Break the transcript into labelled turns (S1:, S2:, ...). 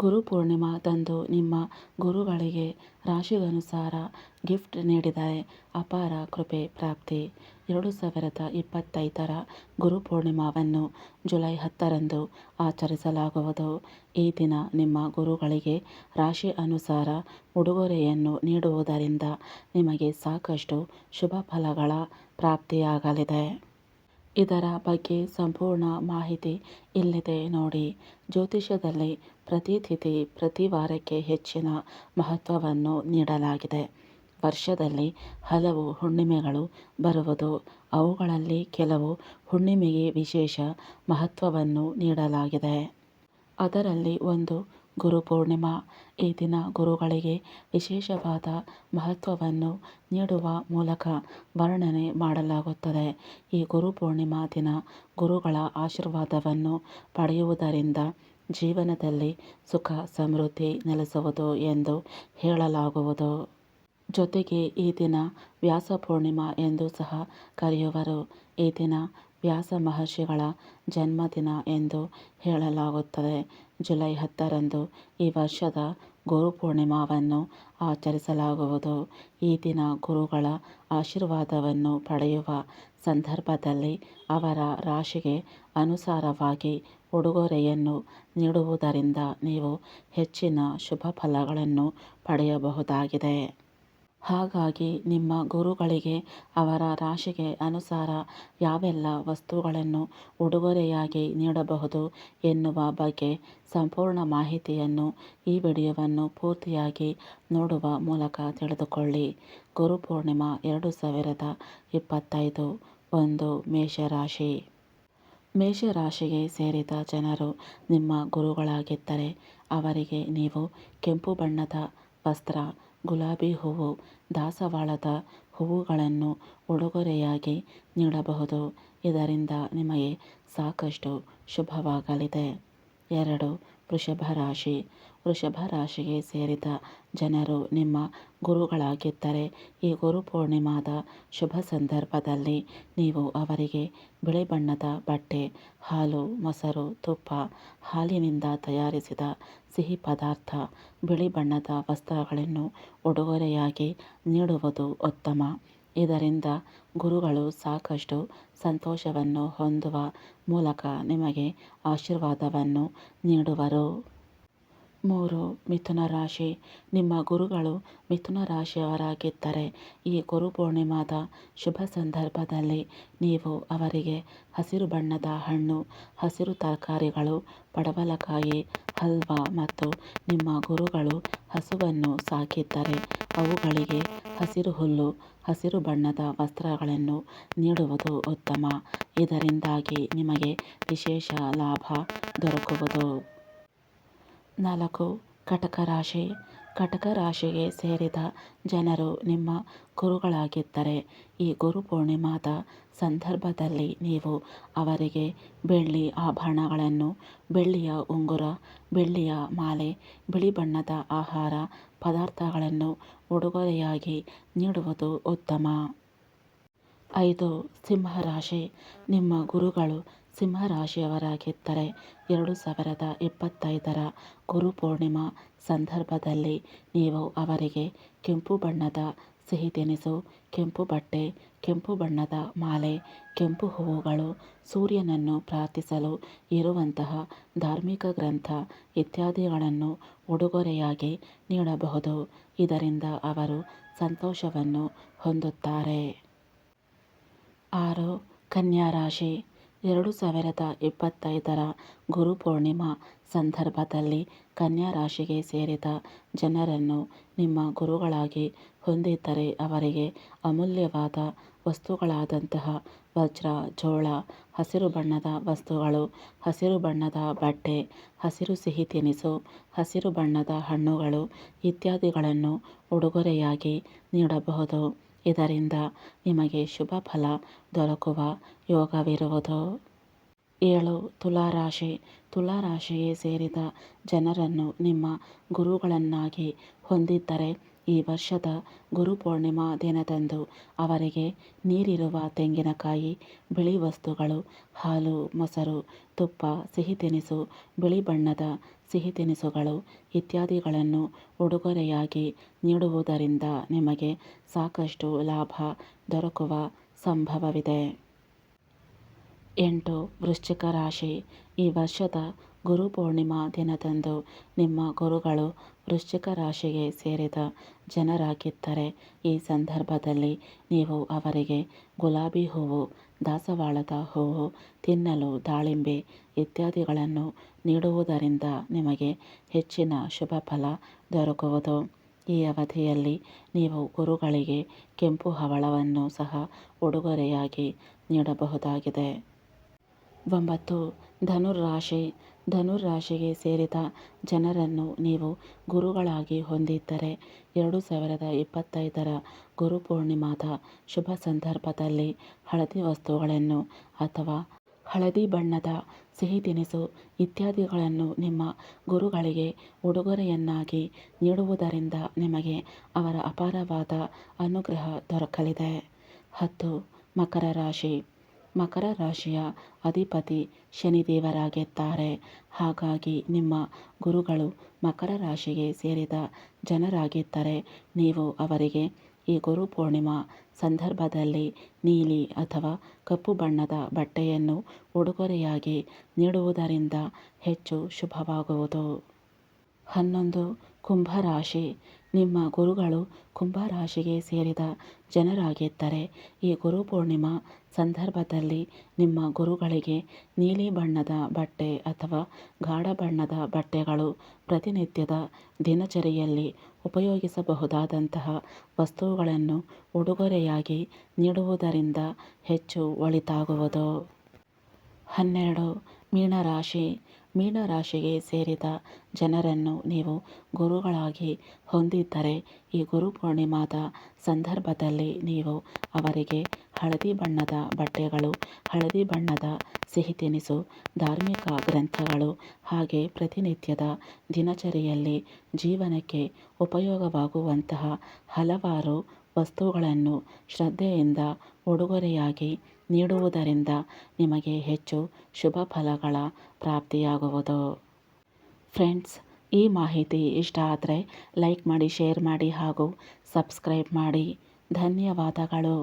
S1: ಗುರುಪೂರ್ಣಿಮಾದಂದು ನಿಮ್ಮ ಗುರುಗಳಿಗೆ ರಾಶಿಗನುಸಾರ ಗಿಫ್ಟ್ ನೀಡಿದರೆ. ಅಪಾರ ಕೃಪೆ, ಪ್ರಾಪ್ತಿ. ಎರಡು ಸಾವಿರದ ಇಪ್ಪತ್ತೈದರ ಗುರುಪೂರ್ಣಿಮಾವನ್ನು ಜುಲೈ ಹತ್ತರಂದು ಆಚರಿಸಲಾಗುವುದು. ಈ ದಿನ ನಿಮ್ಮ ಗುರುಗಳಿಗೆ ರಾಶಿ ಅನುಸಾರ ಉಡುಗೊರೆಯನ್ನು ನೀಡುವುದರಿಂದ ನಿಮಗೆ ಸಾಕಷ್ಟು ಶುಭ ಫಲಗಳ ಪ್ರಾಪ್ತಿಯಾಗಲಿದೆ. ಇದರ ಬಗ್ಗೆ ಸಂಪೂರ್ಣ ಮಾಹಿತಿ ಇಲ್ಲಿದೆ ನೋಡಿ. ಜ್ಯೋತಿಷ್ಯದಲ್ಲಿ ಪ್ರತಿ ತಿಥಿ ಪ್ರತಿ ವಾರಕ್ಕೆ ಹೆಚ್ಚಿನ ಮಹತ್ವವನ್ನು ನೀಡಲಾಗಿದೆ. ವರ್ಷದಲ್ಲಿ ಹಲವು ಹುಣ್ಣಿಮೆಗಳು ಬರುವುದು, ಅವುಗಳಲ್ಲಿ ಕೆಲವು ಹುಣ್ಣಿಮೆಗೆ ವಿಶೇಷ ಮಹತ್ವವನ್ನು ನೀಡಲಾಗಿದೆ. ಅದರಲ್ಲಿ ಒಂದು ಗುರುಪೂರ್ಣಿಮಾ ಈ ದಿನ ಗುರುಗಳಿಗೆ ವಿಶೇಷವಾದ ಮಹತ್ವವನ್ನು ನೀಡುವ ಮೂಲಕ ವರ್ಣನೆ ಮಾಡಲಾಗುತ್ತದೆ. ಈ ಗುರುಪೂರ್ಣಿಮಾ ದಿನ ಗುರುಗಳ ಆಶೀರ್ವಾದವನ್ನು ಪಡೆಯುವುದರಿಂದ ಜೀವನದಲ್ಲಿ ಸುಖ, ಸಮೃದ್ಧಿ ನೆಲೆಸುವುದು ಎಂದು ಹೇಳಲಾಗುವುದು. ಜೊತೆಗೆ ಈ ದಿನ ವ್ಯಾಸ ಪೂರ್ಣಿಮಾ ಎಂದು ಸಹ ಕರೆಯುವರು. ಈ ದಿನ ವ್ಯಾಸ ಮಹರ್ಷಿಗಳ ಜನ್ಮದಿನ ಎಂದು ಹೇಳಲಾಗುತ್ತದೆ. ಜುಲೈ ಹತ್ತರಂದು ಈ ವರ್ಷದ ಗುರುಪೂರ್ಣಿಮಾವನ್ನು ಆಚರಿಸಲಾಗುವುದು. ಈ ದಿನ ಗುರುಗಳ ಆಶೀರ್ವಾದವನ್ನು ಪಡೆಯುವ ಸಂದರ್ಭದಲ್ಲಿ ಅವರ ರಾಶಿಗೆ ಅನುಸಾರವಾಗಿ ಉಡುಗೊರೆಯನ್ನು ನೀಡುವುದರಿಂದ ನೀವು ಹೆಚ್ಚಿನ ಶುಭ ಫಲಗಳನ್ನು ಪಡೆಯಬಹುದಾಗಿದೆ. ಹಾಗಾಗಿ ನಿಮ್ಮ ಗುರುಗಳಿಗೆ ಅವರ ರಾಶಿಗೆ ಅನುಸಾರ ಯಾವೆಲ್ಲ ವಸ್ತುಗಳನ್ನು ಉಡುಗೊರೆಯಾಗಿ ನೀಡಬಹುದು ಎನ್ನುವ ಬಗ್ಗೆ ಸಂಪೂರ್ಣ ಮಾಹಿತಿಯನ್ನು ಈ ವಿಡಿಯೋವನ್ನು ಪೂರ್ತಿಯಾಗಿ ನೋಡುವ ಮೂಲಕ ತಿಳಿದುಕೊಳ್ಳಿ. ಗುರುಪೂರ್ಣಿಮಾ ಎರಡು ಸಾವಿರದ ಇಪ್ಪತ್ತೈದು, ಒಂದು ಮೇಷರಾಶಿ. ಮೇಷರಾಶಿಗೆ ಸೇರಿದ ಜನರು ನಿಮ್ಮ ಗುರುಗಳಾಗಿದ್ದರೆ ಅವರಿಗೆ ನೀವು ಕೆಂಪು ಬಣ್ಣದ ವಸ್ತ್ರ ಗುಲಾಬಿ ಹೂವು ದಾಸವಾಳದ ಹೂವುಗಳನ್ನು ಉಡುಗೊರೆಯಾಗಿ ನೀಡಬಹುದು. ಇದರಿಂದ ನಿಮಗೆ ಸಾಕಷ್ಟು ಶುಭವಾಗಲಿದೆ. ಎರಡು ವೃಷಭ ರಾಶಿ. ವೃಷಭ ರಾಶಿಗೆ ಸೇರಿದ ಜನರು ನಿಮ್ಮ ಗುರುಗಳಾಗಿದ್ದರೆ ಈ ಗುರುಪೂರ್ಣಿಮಾದ ಶುಭ ಸಂದರ್ಭದಲ್ಲಿ ನೀವು ಅವರಿಗೆ ಬಿಳಿ ಬಣ್ಣದ ಬಟ್ಟೆ, ಹಾಲು, ಮೊಸರು, ತುಪ್ಪ, ಹಾಲಿನಿಂದ ತಯಾರಿಸಿದ ಸಿಹಿ ಪದಾರ್ಥ, ಬಿಳಿ ಬಣ್ಣದ ವಸ್ತ್ರಗಳನ್ನು ಉಡುಗೊರೆಯಾಗಿ ನೀಡುವುದು ಉತ್ತಮ. ಇದರಿಂದ ಗುರುಗಳು ಸಾಕಷ್ಟು ಸಂತೋಷವನ್ನು ಹೊಂದುವ ಮೂಲಕ ನಿಮಗೆ ಆಶೀರ್ವಾದವನ್ನು ನೀಡುವರು. ಮೂರು ಮಿಥುನ ರಾಶಿ. ನಿಮ್ಮ ಗುರುಗಳು ಮಿಥುನ ರಾಶಿಯವರಾಗಿದ್ದರೆ ಈ ಗುರುಪೂರ್ಣಿಮಾದ ಶುಭ ಸಂದರ್ಭದಲ್ಲಿ ನೀವು ಅವರಿಗೆ ಹಸಿರು ಬಣ್ಣದ ಹಣ್ಣು, ಹಸಿರು ತರಕಾರಿಗಳು, ಪಡವಲಕಾಯಿ, ಹಲ್ವಾ ಮತ್ತು ನಿಮ್ಮ ಗುರುಗಳು ಹಸುವನ್ನು ಸಾಕಿದ್ದರೆ ಅವುಗಳಿಗೆ ಹಸಿರು ಹುಲ್ಲು, ಹಸಿರು ಬಣ್ಣದ ವಸ್ತ್ರಗಳನ್ನು ನೀಡುವುದು ಉತ್ತಮ. ಇದರಿಂದಾಗಿ ನಿಮಗೆ ವಿಶೇಷ ಲಾಭ ದೊರಕುವುದು. ನಾಲ್ಕು ಕಟಕ ರಾಶಿ. ಕಟಕ ರಾಶಿಗೆ ಸೇರಿದ ಜನರು ನಿಮ್ಮ ಗುರುಗಳಾಗಿದ್ದರೆ ಈ ಗುರು ಪೂರ್ಣಿಮಾದ ಸಂದರ್ಭದಲ್ಲಿ ನೀವು ಅವರಿಗೆ ಬೆಳ್ಳಿ ಆಭರಣಗಳನ್ನು, ಬೆಳ್ಳಿಯ ಉಂಗುರ, ಬೆಳ್ಳಿಯ ಮಾಲೆ, ಬಿಳಿ ಬಣ್ಣದ ಆಹಾರ, ಪದಾರ್ಥಗಳನ್ನು ಉಡುಗೊರೆಯಾಗಿ ನೀಡುವುದು ಉತ್ತಮ. ಐದು ಸಿಂಹರಾಶಿ. ನಿಮ್ಮ ಗುರುಗಳು ಸಿಂಹರಾಶಿಯವರಾಗಿದ್ದರೆ ಎರಡು ಸಾವಿರದ ಇಪ್ಪತ್ತೈದರ ಗುರುಪೂರ್ಣಿಮಾ ಸಂದರ್ಭದಲ್ಲಿ ನೀವು ಅವರಿಗೆ ಕೆಂಪು ಬಣ್ಣದ ಸಿಹಿ ತಿನಿಸು, ಕೆಂಪು ಬಟ್ಟೆ, ಕೆಂಪು ಬಣ್ಣದ ಮಾಲೆ, ಕೆಂಪು ಹೂವುಗಳು, ಸೂರ್ಯನನ್ನು ಪ್ರಾರ್ಥಿಸಲು ಇರುವಂತಹ ಧಾರ್ಮಿಕ ಗ್ರಂಥ ಇತ್ಯಾದಿಗಳನ್ನು ಉಡುಗೊರೆಯಾಗಿ ನೀಡಬಹುದು. ಇದರಿಂದ ಅವರು ಸಂತೋಷವನ್ನು ಹೊಂದುತ್ತಾರೆ. ಆರು, ಕನ್ಯಾ ರಾಶಿ, ಎರಡು ಸಾವಿರದ ಇಪ್ಪತ್ತೈದರ ಗುರುಪೂರ್ಣಿಮಾ ಸಂದರ್ಭದಲ್ಲಿ ಕನ್ಯಾ ರಾಶಿಗೆ ಸೇರಿದ ಜನರನ್ನು ನಿಮ್ಮ ಗುರುಗಳಾಗಿ ಹೊಂದಿದ್ದರೆ ಅವರಿಗೆ ಅಮೂಲ್ಯವಾದ ವಸ್ತುಗಳಾದಂತಹ ವಜ್ರ, ಜೋಳ, ಹಸಿರು ಬಣ್ಣದ ವಸ್ತುಗಳು, ಹಸಿರು ಬಣ್ಣದ ಬಟ್ಟೆ, ಹಸಿರು ಸಿಹಿ ತಿನಿಸು, ಹಸಿರು ಬಣ್ಣದ ಹಣ್ಣುಗಳು ಇತ್ಯಾದಿಗಳನ್ನು ಉಡುಗೊರೆಯಾಗಿ ನೀಡಬಹುದು. ಇದರಿಂದ ನಿಮಗೆ ಶುಭ ಫಲ ದೊರಕುವ ಯೋಗವಿರುವುದು. ಏಳು ತುಲಾರಾಶಿ. ತುಲಾರಾಶಿಗೆ ಸೇರಿದ ಜನರನ್ನು ನಿಮ್ಮ ಗುರುಗಳನ್ನಾಗಿ ಹೊಂದಿದ್ದರೆ ಈ ವರ್ಷದ ಗುರುಪೂರ್ಣಿಮಾ ದಿನದಂದು ಅವರಿಗೆ ನೀರಿರುವ ತೆಂಗಿನಕಾಯಿ, ಬಿಳಿ ವಸ್ತುಗಳು, ಹಾಲು, ಮೊಸರು, ತುಪ್ಪ, ಸಿಹಿ ತಿನಿಸು, ಬಿಳಿ ಬಣ್ಣದ ಸಿಹಿ ತಿನಿಸುಗಳು ಇತ್ಯಾದಿಗಳನ್ನು ಉಡುಗೊರೆಯಾಗಿ ನೀಡುವುದರಿಂದ ನಿಮಗೆ ಸಾಕಷ್ಟು ಲಾಭ ದೊರಕುವ ಸಂಭವವಿದೆ. ಎಂಟು ವೃಶ್ಚಿಕ ರಾಶಿ. ಈ ವರ್ಷದ ಗುರು ಪೂರ್ಣಿಮಾ ದಿನದಂದು ನಿಮ್ಮ ಗುರುಗಳು ವೃಶ್ಚಿಕ ರಾಶಿಗೆ ಸೇರಿದ ಜನರಾಗಿದ್ದರೆ, ಈ ಸಂದರ್ಭದಲ್ಲಿ ನೀವು ಅವರಿಗೆ ಗುಲಾಬಿ ಹೂವು, ದಾಸವಾಳದ ಹೂವು, ತಿನ್ನಲು ದಾಳಿಂಬೆ ಇತ್ಯಾದಿಗಳನ್ನು ನೀಡುವುದರಿಂದ ನಿಮಗೆ ಹೆಚ್ಚಿನ ಶುಭ ಫಲ ದೊರಕುವುದು. ಈ ಅವಧಿಯಲ್ಲಿ ನೀವು ಗುರುಗಳಿಗೆ ಕೆಂಪು ಹವಳವನ್ನು ಸಹ ಉಡುಗೊರೆಯಾಗಿ ನೀಡಬಹುದಾಗಿದೆ. ಒಂಬತ್ತು. ಧನુર ರಾಶಿಗೆ ಸೇರಿದ ಜನರನ್ನು ನೀವು ಗುರುಗಳಾಗಿ ಹೊಂದಿದ್ದರೆ ಎರಡು ಸಾವಿರದ ಇಪ್ಪತ್ತೈದರ ಗುರುಪೂರ್ಣಿಮಾದ ಶುಭ ಸಂದರ್ಭದಲ್ಲಿ ಹಳದಿ ವಸ್ತುಗಳನ್ನು ಅಥವಾ ಹಳದಿ ಬಣ್ಣದ ಸಿಹಿ ತಿನಿಸು ಇತ್ಯಾದಿಗಳನ್ನು ನಿಮ್ಮ ಗುರುಗಳಿಗೆ ಉಡುಗೊರೆಯನ್ನಾಗಿ ನೀಡುವುದರಿಂದ ನಿಮಗೆ ಅವರ ಅಪಾರವಾದ ಅನುಗ್ರಹ ದೊರಕಲಿದೆ. ಹತ್ತು. ಮಕರ ರಾಶಿ. ಮಕರ ರಾಶಿಯ ಅಧಿಪತಿ ಶನಿದೇವರಾಗಿದ್ದಾರೆ. ಹಾಗಾಗಿ ನಿಮ್ಮ ಗುರುಗಳು ಮಕರ ರಾಶಿಗೆ ಸೇರಿದ ಜನರಾಗಿದ್ದರೆ ನೀವು ಅವರಿಗೆ ಈ ಗುರು ಪೂರ್ಣಿಮಾ ಸಂದರ್ಭದಲ್ಲಿ ನೀಲಿ ಅಥವಾ ಕಪ್ಪು ಬಣ್ಣದ ಬಟ್ಟೆಯನ್ನು ಉಡುಗೊರೆಯಾಗಿ ನೀಡುವುದರಿಂದ ಹೆಚ್ಚು ಶುಭವಾಗುವುದು. ಹನ್ನೊಂದು ಕುಂಭರಾಶಿ. ನಿಮ್ಮ ಗುರುಗಳು ಕುಂಭರಾಶಿಗೆ ಸೇರಿದ ಜನರಾಗಿದ್ದರೆ ಈ ಗುರುಪೂರ್ಣಿಮಾ ಸಂದರ್ಭದಲ್ಲಿ ನಿಮ್ಮ ಗುರುಗಳಿಗೆ ನೀಲಿ ಬಣ್ಣದ ಬಟ್ಟೆ ಅಥವಾ ಗಾಢ ಬಣ್ಣದ ಬಟ್ಟೆಗಳು ಪ್ರತಿನಿತ್ಯದ ದಿನಚರಿಯಲ್ಲಿ ಉಪಯೋಗಿಸಬಹುದಾದಂತಹ ವಸ್ತುಗಳನ್ನು ಉಡುಗೊರೆಯಾಗಿ ನೀಡುವುದರಿಂದ ಹೆಚ್ಚು ಒಳಿತಾಗುವುದು. ಹನ್ನೆರಡು ಮೀನರಾಶಿ, ಮೀನರಾಶಿಗೆ ಸೇರಿದ ಜನರನ್ನು ನೀವು ಗುರುಗಳಾಗಿ ಹೊಂದಿದ್ದರೆ, ಈ ಗುರು ಪೂರ್ಣಿಮಾದ ಸಂದರ್ಭದಲ್ಲಿ ನೀವು ಅವರಿಗೆ ಹಳದಿ ಬಣ್ಣದ ಬಟ್ಟೆಗಳು, ಹಳದಿ ಬಣ್ಣದ ಸಿಹಿ ತಿನಿಸು, ಧಾರ್ಮಿಕ ಗ್ರಂಥಗಳು ಹಾಗೆ ಪ್ರತಿನಿತ್ಯದ ದಿನಚರಿಯಲ್ಲಿ ಜೀವನಕ್ಕೆ ಉಪಯೋಗವಾಗುವಂತಹ ಹಲವಾರು ವಸ್ತುಗಳನ್ನು ಶ್ರದ್ಧೆಯಿಂದ ಉಡುಗೊರೆಯಾಗಿ ನೀಡುವುದರಿಂದ ನಿಮಗೆ ಹೆಚ್ಚು ಶುಭ ಫಲಗಳ ಪ್ರಾಪ್ತಿಯಾಗುವುದು. ಫ್ರೆಂಡ್ಸ್, ಈ ಮಾಹಿತಿ ಇಷ್ಟ ಆದರೆ ಲೈಕ್ ಮಾಡಿ, ಶೇರ್ ಮಾಡಿ ಹಾಗೂ ಸಬ್ಸ್ಕ್ರೈಬ್ ಮಾಡಿ. ಧನ್ಯವಾದಗಳು.